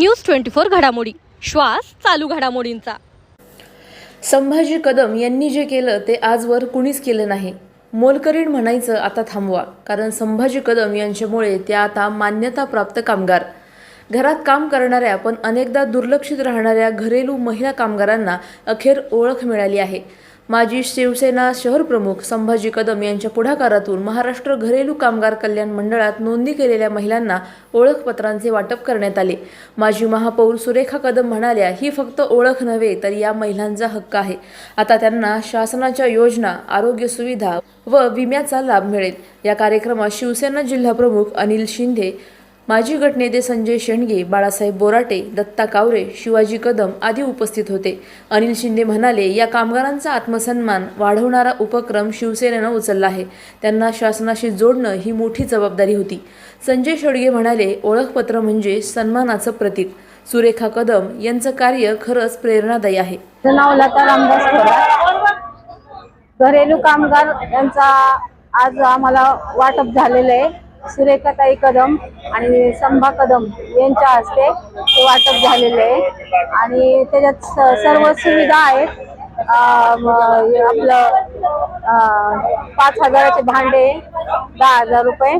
News twenty four घडामोडी. श्वास चालू घडामोडींचा. संभाजी कदम यांनी जे केलं ते आजवर कुणीच केलं नाही. मोलकरीण म्हणायचं आता थांबवा. कारण संभाजी कदम यांच्यामुळे त्या आता मान्यताप्राप्त कामगार. घरात काम करणाऱ्या पण अनेकदा दुर्लक्षित राहणाऱ्या घरेलू महिला कामगारांना अखेर ओळख मिळाली आहे. माजी शिवसेना शहर प्रमुख संभाजी कदम यांच्या पुढाकारातून महाराष्ट्र घरेलू कामगार कल्याण मंडळात नोंदणी केलेल्या महिलांना ओळखपत्रांचे वाटप करण्यात आले. माजी महापौर सुरेखा कदम म्हणाल्या ही फक्त ओळख नव्हे तर या महिलांचा हक्क आहे. आता त्यांना शासनाच्या योजना आरोग्य सुविधा व विम्याचा लाभ मिळेल. या कार्यक्रमात शिवसेना जिल्हाप्रमुख अनिल शिंदे माजी गटनेते संजय शेंडगे बाळासाहेब बोराटे दत्ता कावरे शिवाजी कदम आदी उपस्थित होते. अनिल शिंदे म्हणाले या कामगारांचा आत्मसन्मान वाढवणारा उपक्रम शिवसेनेनं उचलला आहे. त्यांना शासनाशी जोडणं ही मोठी जबाबदारी होती. संजय शेडगे म्हणाले ओळखपत्र म्हणजे सन्मानाचं प्रतीक. सुरेखा कदम यांचं कार्य खरंच प्रेरणादायी आहे. नाव लता रामदास घरेलू कामगार यांचा आज आम्हाला वाटप झालेलं आहे. सुरेखाताई कदम आणि संभा कदम यांच्या हस्ते ते वाटप झालेलं आहे. आणि त्याच्यात सर्व सुविधा आहेत. आपलं पाच हजाराचे भांडे दहा हजार रुपये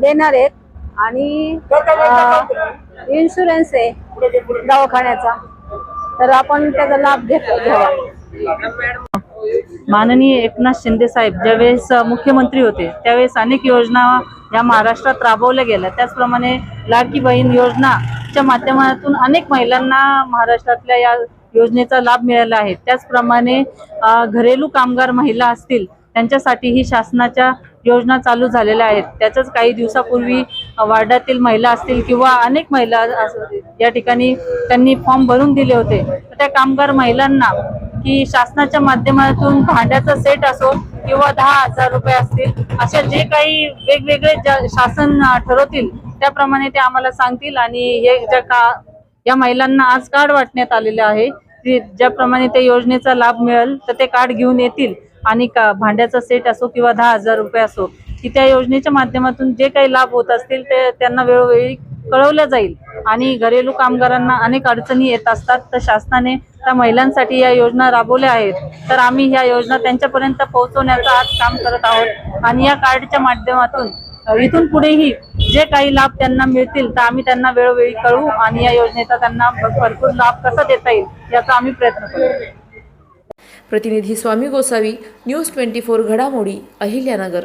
देणार आहेत. आणि इन्शुरन्स आहे दवाखान्याचा. तर आपण त्याचा लाभ घेत घ्यावा माननीय एकनाथ शिंदे साहेब ज्यावेळेस मुख्यमंत्री होते त्यावेळेस अनेक योजना या महाराष्ट्रात राबवल्या गेल्या त्याचप्रमाणे लाडकी बहीण योजनाच्या माध्यमातून अनेक महिलांना महाराष्ट्रातल्या या योजनेचा लाभ मिळाला आहे. त्याचप्रमाणे घरेलू कामगार महिला असतील त्यांच्यासाठीही शासनाच्या योजना चालू झालेल्या आहेत. त्याच्याच काही दिवसापूर्वी वार्डातील महिला असतील किंवा अनेक महिला या ठिकाणी त्यांनी फॉर्म भरून दिले होते. तर त्या कामगार महिलांना की शासनाच्या माध्यमातून भांड्याचा सेट असो किंवा दहा हजार रुपये असतील अशा जे काही वेगवेगळे ज्या- शासन ठरवतील त्याप्रमाणे ते आम्हाला सांगतील आणि हे ज्या का या महिलांना आज कार्ड वाटण्यात आलेले आहे ज्याप्रमाणे त्या योजनेचा लाभ मिळेल तर ते कार्ड घेऊन येतील. आणि का भांड्याचा सेट असो किंवा दहा हजार रुपये असो की त्या योजनेच्या माध्यमातून जे काही लाभ होत असतील ते त्यांना वेळोवेळी कळवलं जाईल. आणि घरेलू कामगारांना अनेक अडचणी येत असतात तर शासनाने त्या महिलांसाठी या योजना राबवल्या आहेत. तर आम्ही ह्या योजना त्यांच्यापर्यंत पोहोचवण्याचं आज काम करत आहोत. आणि या कार्डच्या माध्यमातून इथून पुढेही जे काही लाभ त्यांना मिळतील तर आम्ही त्यांना वेळोवेळी कळवू आणि या योजनेचा त्यांना भरपूर लाभ कसा देता येईल याचा आम्ही प्रयत्न करू. प्रतिनिधी Swami Gosavi news twenty four घडामोडी अहिल्यानगर.